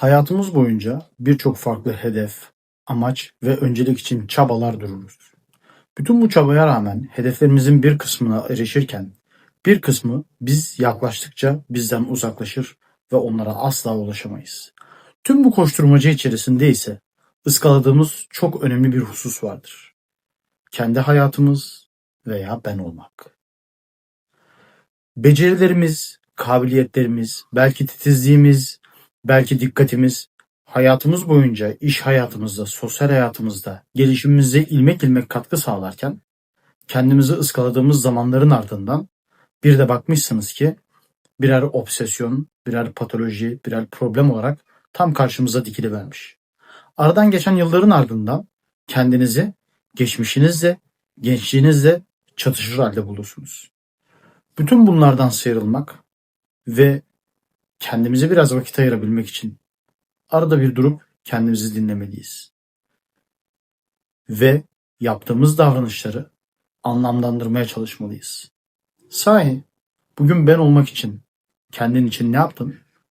Hayatımız boyunca birçok farklı hedef, amaç ve öncelik için çabalar dururuz. Bütün bu çabaya rağmen hedeflerimizin bir kısmına erişirken bir kısmı biz yaklaştıkça bizden uzaklaşır ve onlara asla ulaşamayız. Tüm bu koşturmaca içerisinde ise ıskaladığımız çok önemli bir husus vardır. Kendi hayatımız veya ben olmak. Becerilerimiz, kabiliyetlerimiz, belki titizliğimiz, belki dikkatimiz hayatımız boyunca iş hayatımızda, sosyal hayatımızda gelişimimize ilmek ilmek katkı sağlarken kendimizi ıskaladığımız zamanların ardından bir de bakmışsınız ki birer obsesyon, birer patoloji, birer problem olarak tam karşımıza dikilivermiş. Aradan geçen yılların ardından kendinizi geçmişinizle, gençliğinizle çatışır halde bulursunuz. Bütün bunlardan sıyrılmak ve kendimize biraz vakit ayırabilmek için arada bir durup kendimizi dinlemeliyiz. Ve yaptığımız davranışları anlamlandırmaya çalışmalıyız. Sahi bugün ben olmak için kendin için ne yaptın?